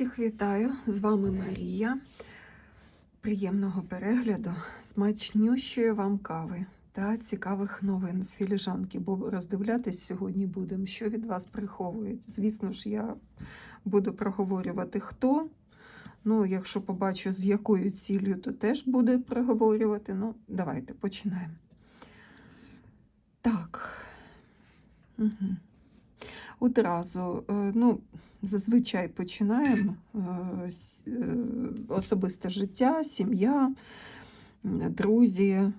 Всіх вітаю! З вами Марія. Приємного перегляду, смачнющої вам кави та цікавих новин з філіжанки, бо роздивлятись сьогодні будемо, що від вас приховують. Звісно ж, я буду проговорювати хто. Ну, якщо побачу, з якою ціллю, то теж буду проговорювати. Ну, давайте починаємо. Так. Угу. Одразу, е, ну, зазвичай починаємо е, е, особисте життя, сім'я, друзі,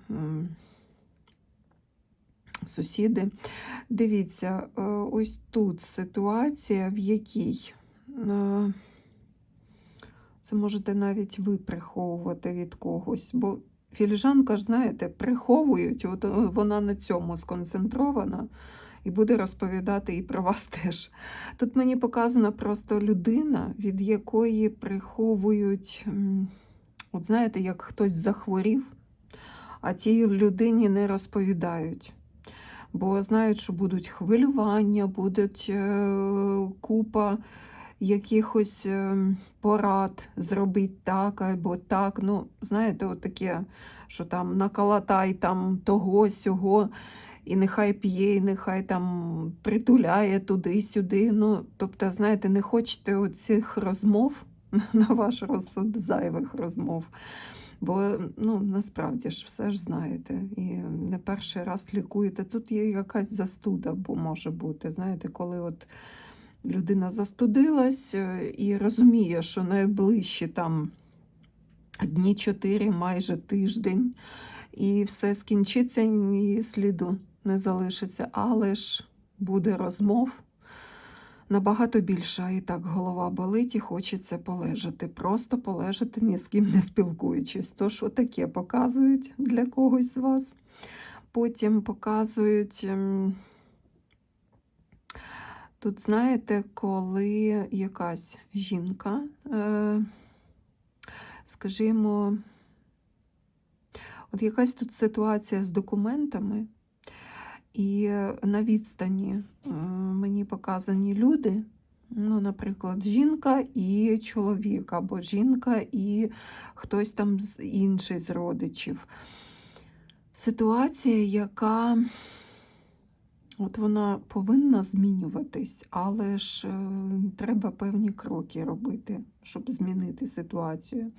сусіди. Дивіться, е, ось тут ситуація, в якій це можете навіть ви приховувати від когось, бо філіжанка ж, знаєте, приховують, от вона на цьому сконцентрована і буде розповідати і про вас теж. Тут мені показана просто людина, від якої приховують, от знаєте, як хтось захворів, а тій людині не розповідають. Бо знають, що будуть хвилювання, будуть е, купа якихось е, порад зробити так або так. Ну, знаєте, от таке, що там наколотай там того сього і нехай п'є, і нехай там притуляє туди-сюди. Ну, тобто, знаєте, не хочете оцих розмов на ваш розсуд зайвих розмов. Бо ну, насправді ж все ж знаєте, і не перший раз лікуєте. Тут є якась застуда, бо може бути. Знаєте, коли от людина застудилась е, і розуміє, що найближчі там дні чотири, майже тиждень, і все скінчиться, і сліду не залишиться, але ж буде розмов набагато більше. І так голова болить і хочеться полежати. Просто полежати, ні з ким не спілкуючись. Тож отаке показують для когось з вас. Потім показують. ем, Тут, знаєте, коли якась жінка, е, скажімо, От якась тут ситуація з документами, і на відстані е, мені показані люди. Ну, наприклад, жінка і чоловік, або жінка і хтось там з інший з родичів. Ситуація, яка от вона повинна змінюватись, але ж е, треба певні кроки робити, щоб змінити ситуацію.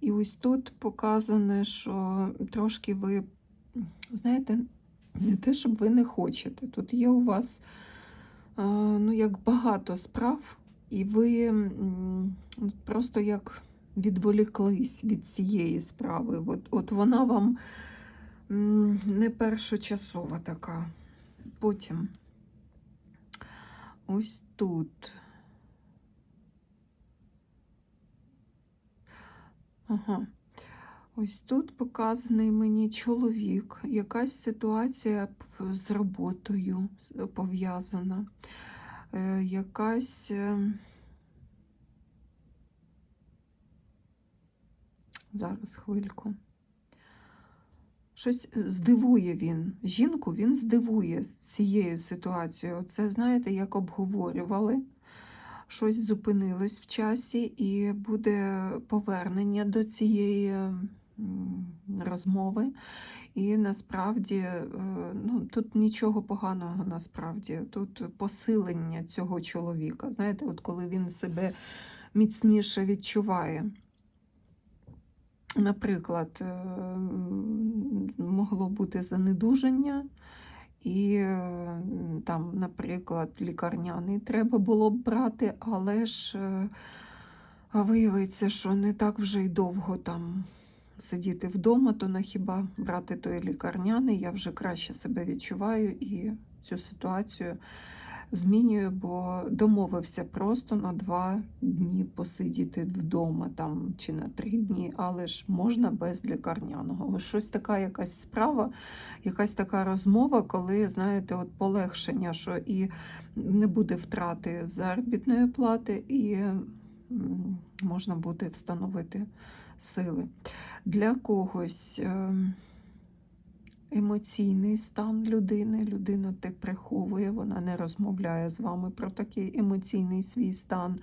І ось тут показане, що трошки ви, знаєте, не те, щоб ви не хочете. Тут є у вас е, ну, як багато справ, і ви просто як відволіклись від цієї справи. От, от вона вам не першочасова така. Потім ось тут. Ага. Ось тут показаний мені чоловік, якась ситуація з роботою пов'язана, е, якась. е, Зараз хвильку. Щось е, здивує він. Жінку він здивує з цією ситуацією. Це, знаєте, як обговорювали щось зупинилось в часі, і буде повернення до цієї розмови. І насправді е, ну, тут нічого поганого насправді. Тут посилення цього чоловіка. Знаєте, от коли він себе міцніше відчуває. Наприклад, е, могло бути занедужання, і е, там, наприклад, лікарняний треба було б брати, але ж виявиться, що не так вже й довго там сидіти вдома, то на хіба брати той лікарняний, я вже краще себе відчуваю і цю ситуацію змінюю, бо домовився просто на два дні посидіти вдома там чи на три дні, але ж можна без лікарняного. Щось така якась справа, якась така розмова, коли, знаєте, от полегшення, що і не буде втрати заробітної плати, і можна буде встановити сили. Для когось. ем, емоційний стан людини. Людина те приховує, вона не розмовляє з вами про такий емоційний свій стан.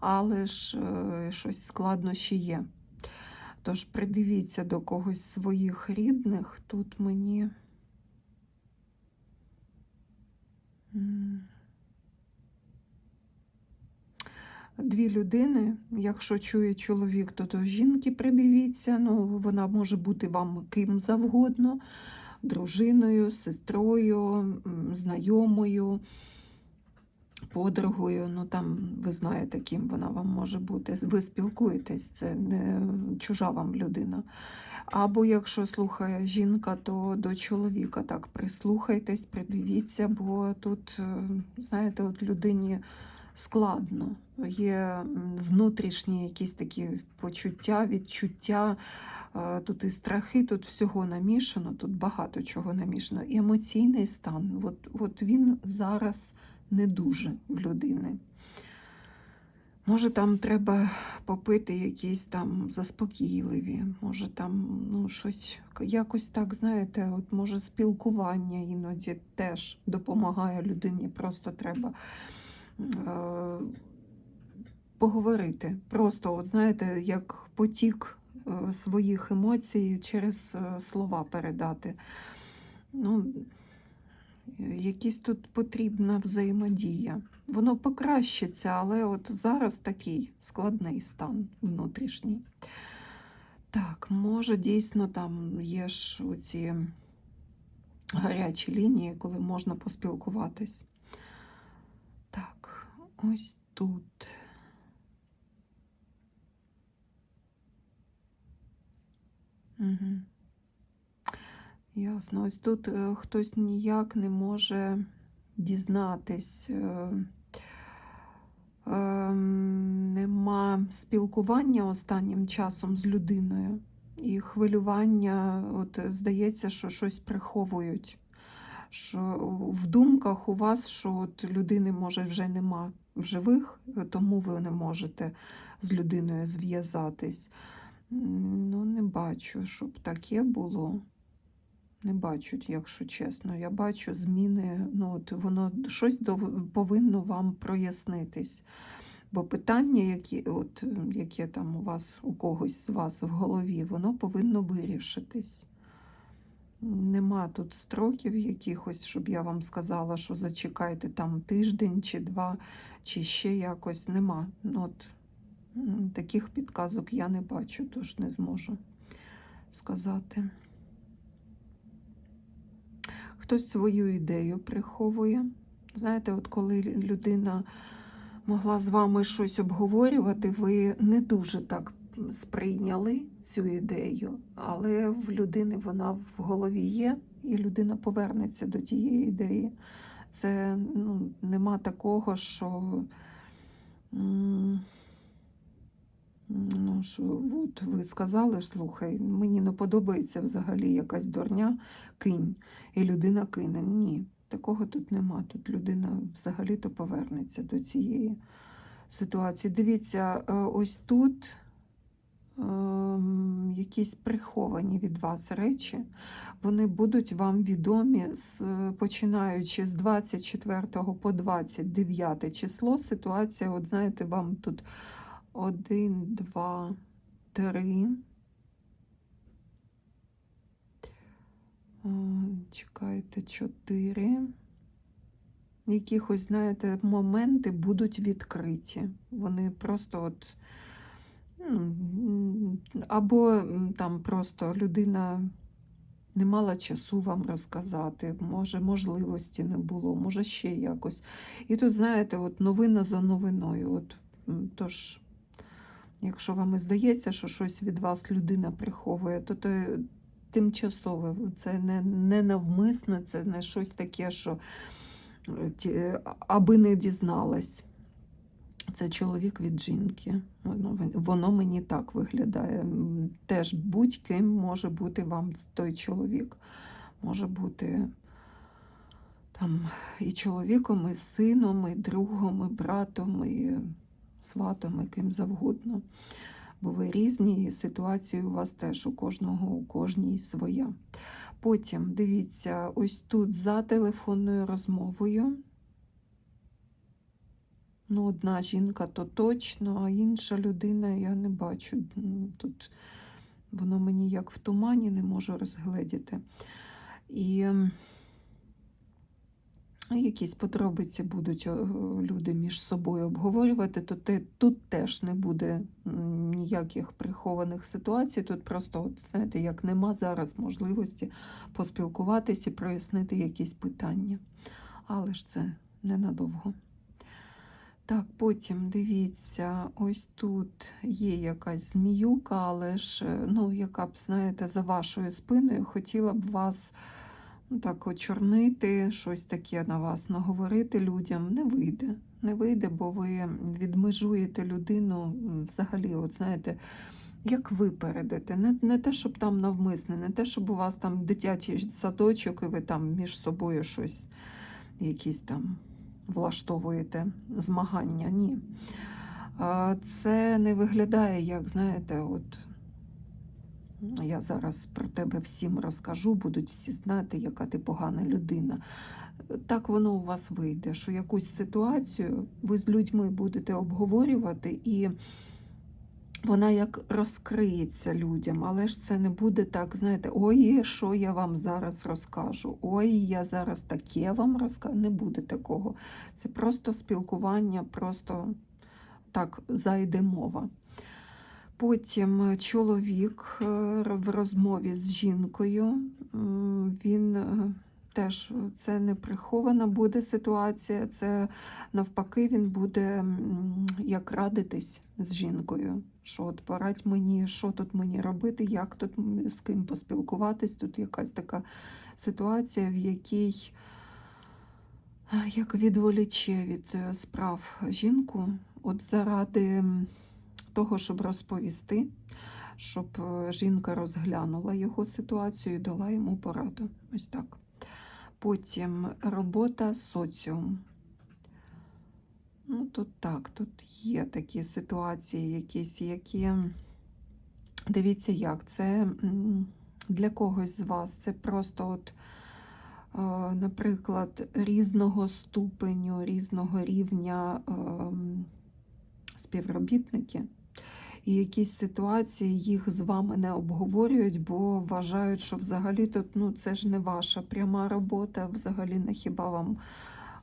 але ж е, щось складнощі є. Тож придивіться до когось своїх рідних, тут мені. Дві людини, якщо чує чоловік, то до жінки придивіться. Ну, вона може бути вам ким завгодно, дружиною, сестрою, знайомою, подругою. Ну там ви знаєте, ким вона вам може бути. Ви спілкуєтесь, це не чужа вам людина. Або якщо слухає жінка, то до чоловіка так прислухайтесь, придивіться, бо тут, е, знаєте, от людині складно. Є внутрішні якісь такі почуття, відчуття. е, Тут і страхи, тут всього намішано, тут багато чого намішано. І емоційний стан. От, от він зараз не дуже в людини. Може, там треба попити якісь там заспокійливі, може там ну, щось якось так, знаєте, от може спілкування іноді теж допомагає людині. Просто треба поговорити. Просто, от знаєте, як потік е, своїх емоцій через е, слова передати. Ну, якісь тут потрібна взаємодія. Воно покращиться, але от зараз такий складний стан внутрішній. Так, може, дійсно там є ж оці гарячі лінії, коли можна поспілкуватись. Ось тут. Угу. Ясно. Ось тут е, хтось ніяк не може дізнатись. е, ем, Нема спілкування останнім часом з людиною. І хвилювання, от здається, що щось приховують. Що в думках у вас, що от людини може вже нема в живих, е, тому ви не можете з людиною зв'язатись. Ну, не бачу, щоб таке було. Не бачу, якщо чесно. Я бачу зміни, ну от воно щось повинно вам прояснитись. Бо питання, які, от, яке там у вас, у когось з вас в голові, воно повинно вирішитись. Нема тут строків якихось, щоб я вам сказала, що зачекайте там тиждень чи два, чи ще якось нема. От, таких підказок я не бачу, тож не зможу сказати. Хтось свою ідею приховує. Знаєте, от коли людина могла з вами щось обговорювати, ви не дуже так сприйняли цю ідею, але в людини вона в голові є, і людина повернеться до тієї ідеї. Це ну, нема такого, що. Ну, що от ви сказали, слухай, мені не подобається взагалі якась дурня, кинь, і людина кине. Ні, такого тут нема. Тут людина взагалі-то повернеться до цієї ситуації. Дивіться, е, ось тут якісь приховані від вас речі, вони будуть вам відомі, з, починаючи з 24 по 29 число. Ситуація, от знаєте, вам тут один, два, три. А, Чекайте, чотири. Якихось, знаєте, моменти будуть відкриті. Вони просто от. Або там просто людина не мала часу вам розказати, може, можливості не було, може ще якось. І тут, знаєте, от новина за новиною. От, тож, Якщо вам і здається, що щось від вас людина приховує, то це тимчасове, це не, не навмисно, це не щось таке, що е, аби не дізналась. Це чоловік від жінки. Воно, мені так виглядає. Теж будь-ким може бути вам той чоловік. Може бути там і чоловіком, і сином, і другом, і братом, і сватом, і ким завгодно. Бо ви різні, і ситуації у вас теж у кожного, у кожній своя. Потім дивіться, ось тут за телефонною розмовою Ну, одна жінка то точно, а інша людина я не бачу. Тут воно мені як в тумані не можу розгледіти. І якісь подробиці будуть люди між собою обговорювати, то те, тут теж не буде ніяких прихованих ситуацій. Тут просто, от, знаєте, як нема зараз можливості поспілкуватись і прояснити якісь питання. Але ж це ненадовго. Так, потім дивіться, ось тут є якась зміюка, але ж, ну, яка б, знаєте, за вашою спиною хотіла б вас ну, так очорнити, щось таке на вас наговорити людям. Не вийде. Не вийде, бо ви відмежуєте людину взагалі, от знаєте, як випередите. Не, не те, щоб там навмисне, не те, щоб у вас там дитячий садочок, і ви там між собою щось, якісь там влаштовуєте змагання. Ні. Це не виглядає, як, знаєте, от я зараз про тебе всім розкажу, будуть всі знати, яка ти погана людина. Так воно у вас вийде, що якусь ситуацію ви з людьми будете обговорювати, і вона як розкриється людям, але ж це не буде так, знаєте, ой, що я вам зараз розкажу, ой, я зараз таке вам розкажу. Не буде такого. Це просто спілкування, просто так зайде мова. Потім чоловік е, в розмові з жінкою, він е, теж це не прихована буде ситуація, це навпаки, він буде як радитись з жінкою. Що от порадь мені, що тут мені робити, як тут з ким поспілкуватись. Тут якась така ситуація, в якій е, як відволіче від е, справ жінку, от заради того, щоб розповісти, щоб е, жінка розглянула його ситуацію і дала йому пораду. Ось так. Потім робота соціум. Ну, тут так, тут є такі ситуації, якісь, які. Дивіться, як це для когось з вас. Це просто, от, е, наприклад, різного ступеню, різного рівня ем, співробітники. І якісь ситуації їх з вами не обговорюють, бо вважають, що взагалі тут ну, це ж не ваша пряма робота, взагалі не хіба вам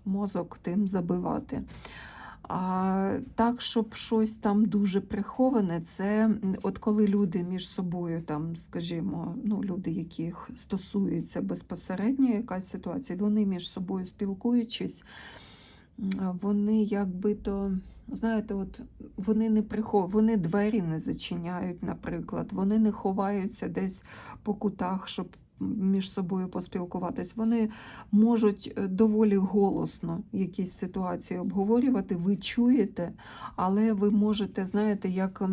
мозок тим забивати. А так, щоб щось там дуже приховане, це от коли люди між собою, там, скажімо, ну, люди, яких стосується безпосередньо якась ситуація, вони між собою спілкуючись, вони якби то, знаєте, от вони не прихов... вони двері не зачиняють, наприклад, вони не ховаються десь по кутах, щоб між собою поспілкуватись. Вони можуть е, доволі голосно якісь ситуації обговорювати, ви чуєте, але ви можете, знаєте, як.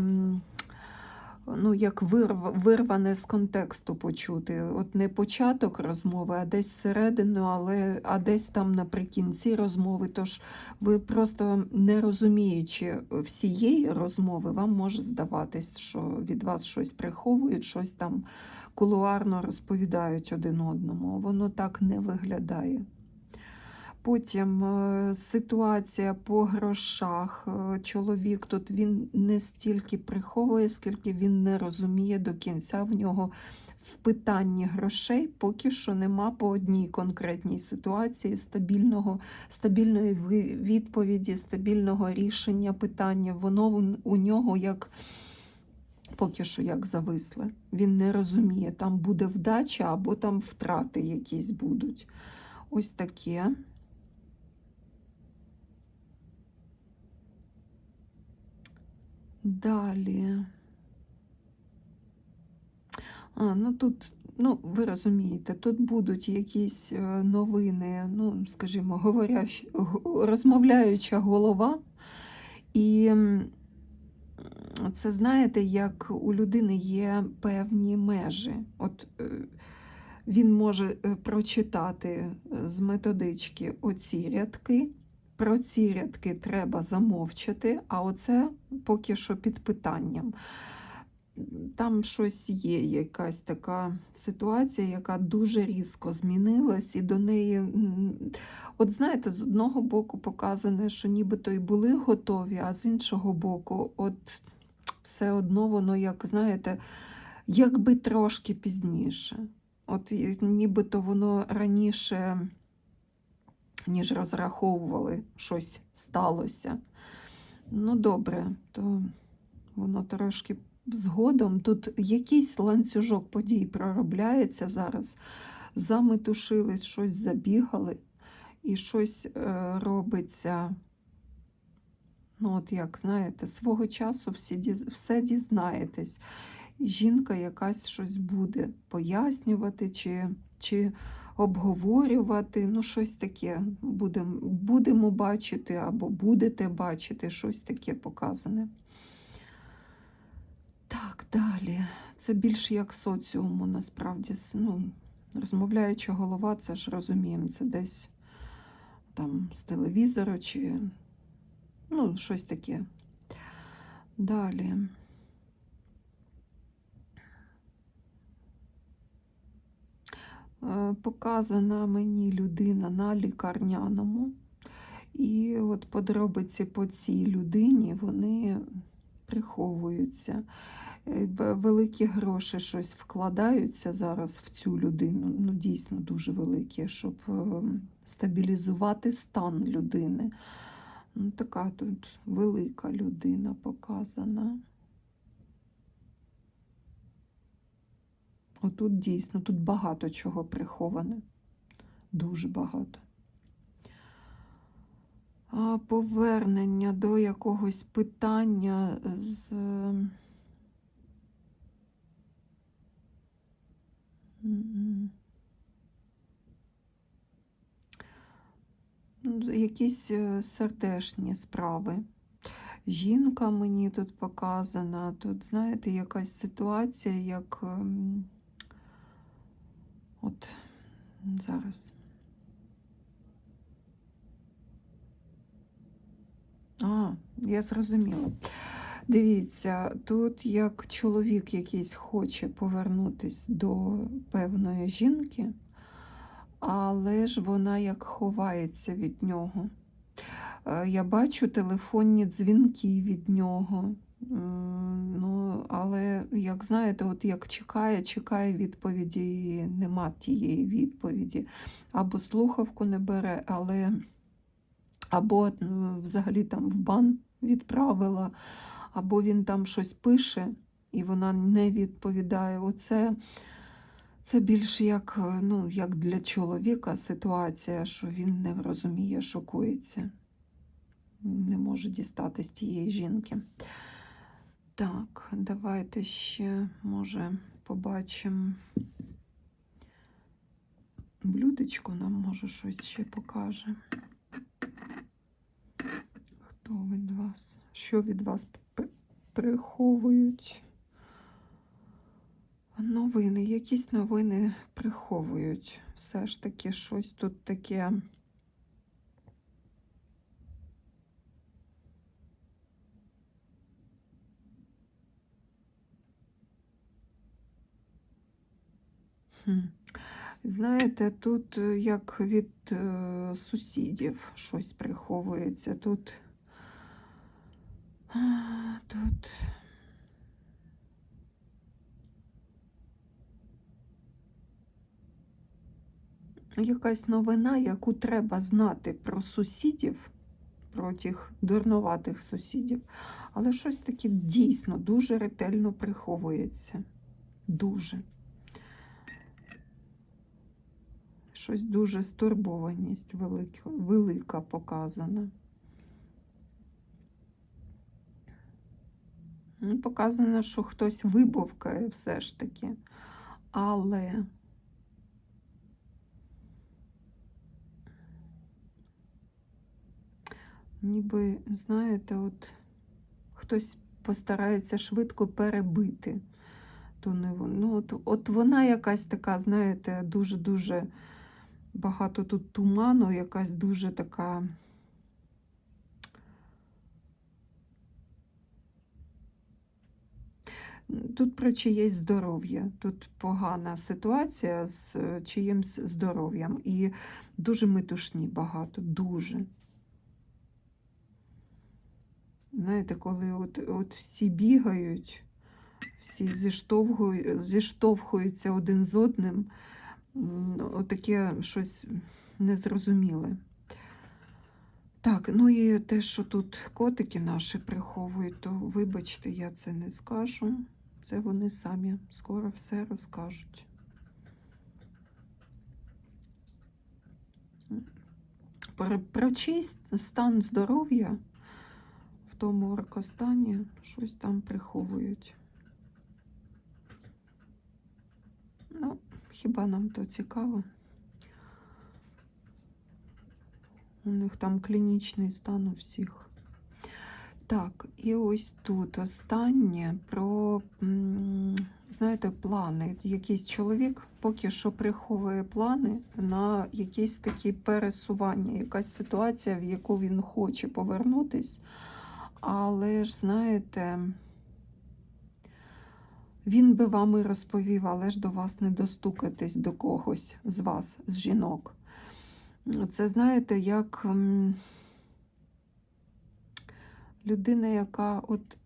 Ну, як вирв, вирване з контексту почути. От не початок розмови, а десь середину, але а десь там наприкінці розмови. Тож ви просто не розуміючи всієї розмови, вам може здаватись, що від вас щось приховують, щось там кулуарно розповідають один одному. Воно так не виглядає. Потім е, ситуація по грошах. Е, Чоловік тут він не стільки приховує, скільки він не розуміє до кінця в нього в питанні грошей поки що нема по одній конкретній ситуації стабільного, стабільної відповіді, стабільного рішення питання. Воно у нього як поки що як зависле. Він не розуміє, там буде вдача або там втрати якісь будуть. Ось таке. Далі. А, ну тут, ну, ви розумієте, тут будуть якісь е, новини, ну, скажімо, говорящ, розмовляюча голова. І це знаєте, як у людини є певні межі. От е, він може е, прочитати з методички оці рядки. Про ці рядки треба замовчати, а оце поки що під питанням. там щось є, якась така ситуація, яка дуже різко змінилась, і до неї, от знаєте, з одного боку показане, що нібито і були готові, а з іншого боку, от все одно воно, як знаєте, якби трошки пізніше. От нібито воно раніше, ніж розраховували, щось сталося. Ну, добре, то воно трошки згодом. Тут якийсь ланцюжок подій проробляється зараз. Заметушились, щось забігали, і щось е, робиться. Ну, от як знаєте, свого часу всі, все дізнаєтесь. Жінка якась щось буде пояснювати чи, чи обговорювати, ну, щось таке будемо, будемо бачити або будете бачити, щось таке показане. Так, далі. Це більш як соціуму, насправді. Ну, розмовляюча голова, це ж розуміємо, це десь там з телевізора чи ну, щось таке. Далі. Е, Показана мені людина на лікарняному. І от подробиці по цій людині вони приховуються. Е, Великі гроші щось вкладаються зараз в цю людину, ну дійсно дуже великі, щоб е, стабілізувати стан людини. Ну, така тут велика людина показана. Отут дійсно, тут багато чого приховане. Дуже багато. А повернення до якогось питання з. Ну, Якісь е, сердешні справи. Жінка мені тут показана. Тут, знаєте, якась ситуація, як. От зараз. А, я зрозуміла. Дивіться, тут як чоловік якийсь хоче повернутись до певної жінки, але ж вона як ховається від нього. Е, Я бачу телефонні дзвінки від нього. Ну, але, як знаєте, от як чекає, чекає відповіді, і нема тієї відповіді. Або слухавку не бере, але або е, взагалі там в бан відправила, або він там щось пише, і вона не відповідає. Оце це більш як, ну, як для чоловіка ситуація, що він не розуміє, що коїться. Не може дістатись тієї жінки. Так, давайте ще, може, побачимо. Блюдечко нам, може, щось ще покаже. Хто від вас? Що від вас приховують? Новини, якісь новини приховують. Все ж таки щось тут таке. Знаєте, тут е, як від е, сусідів щось приховується. Тут, тут якась новина, яку треба знати про сусідів, про тих дурнуватих сусідів, але щось таке дійсно дуже ретельно приховується. Дуже. Щось дуже стурбованість велика, велика показана. Ну, Показано, що хтось вибовкає все ж таки. Але ніби, знаєте, от хтось постарається швидко перебити ту неву. Ну, от, от вона якась така, знаєте, дуже-дуже багато тут туману, якась дуже така. Тут про чиєсь здоров'я. Тут погана ситуація з е, чиїмсь здоров'ям. І дуже метушні багато, дуже. Знаєте, коли от, от всі бігають, всі зіштовхуються один з одним, отаке щось незрозуміле. Так, ну і те, що тут котики наші приховують, то вибачте, я це не скажу. Це вони самі скоро все розкажуть. Про, чийсь стан здоров'я в тому оркостані щось там приховують. Ну, хіба нам то цікаво? У них там клінічний стан у всіх. Так, і ось тут останнє про, знаєте, плани. Якийсь чоловік поки що приховує плани на якісь такі пересування, якась ситуація, в яку він хоче повернутись. Але ж, знаєте, він би вам і розповів, але ж до вас не достукатись до когось з вас, з жінок. Це, знаєте, як людина, яка от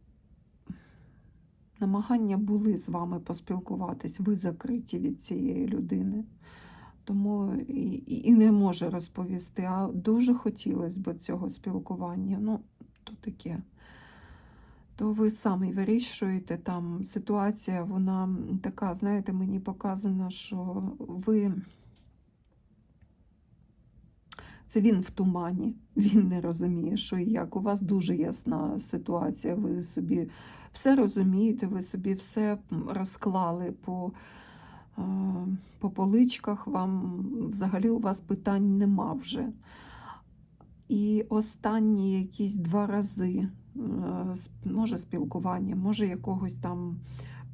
намагання були з вами поспілкуватись, ви закриті від цієї людини. Тому і, і і не може розповісти, а дуже хотілося б цього спілкування. Ну, то таке. То ви самі вирішуєте, там ситуація, вона така, знаєте, мені показано, що ви. Це він в тумані, він не розуміє, що і як. У вас дуже ясна ситуація, ви собі все розумієте, ви собі все розклали по, по поличках, вам взагалі у вас питань нема вже. І останні якісь два рази, може спілкування, може якогось там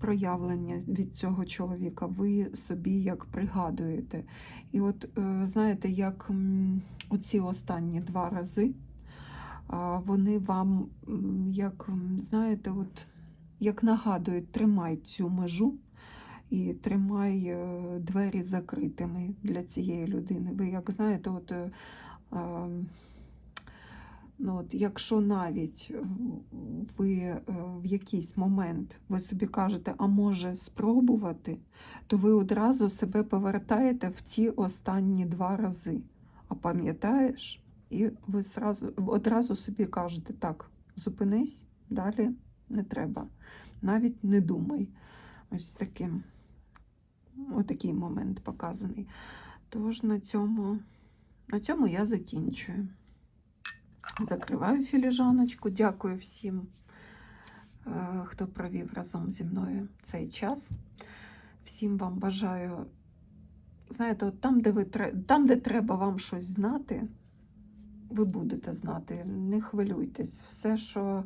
проявлення від цього чоловіка, ви собі як пригадуєте. І от е, знаєте, як оці останні два рази, вони вам, як знаєте, от, як нагадують, тримай цю межу і тримай е, двері закритими для цієї людини. Ви як знаєте, от. Ну, от, якщо навіть ви е, в якийсь момент ви собі кажете, а може спробувати, то ви одразу себе повертаєте в ті останні два рази. А пам'ятаєш, і ви сразу, одразу собі кажете, так, зупинись, далі не треба. Навіть не думай. Ось таким, отакий момент показаний. Тож на цьому, на цьому я закінчую. Закриваю філіжаночку. Дякую всім, е, хто провів разом зі мною цей час. Всім вам бажаю, знаєте, от там, де ви там, де треба вам щось знати, ви будете знати. Не хвилюйтесь. Все, що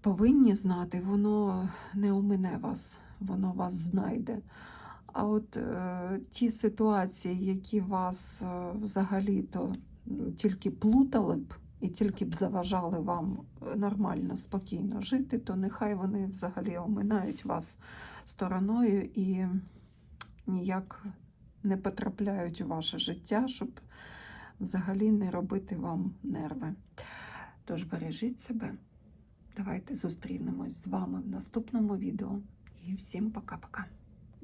повинні знати, воно не омине вас, воно вас знайде. А от е, ті ситуації, які вас е, взагалі-то тільки плутали б і тільки б заважали вам е, нормально, спокійно жити, то нехай вони взагалі оминають вас стороною і ніяк не потрапляють у ваше життя, щоб взагалі не робити вам нерви. Тож бережіть себе. Давайте зустрінемось з вами в наступному відео. І всім пока-пока.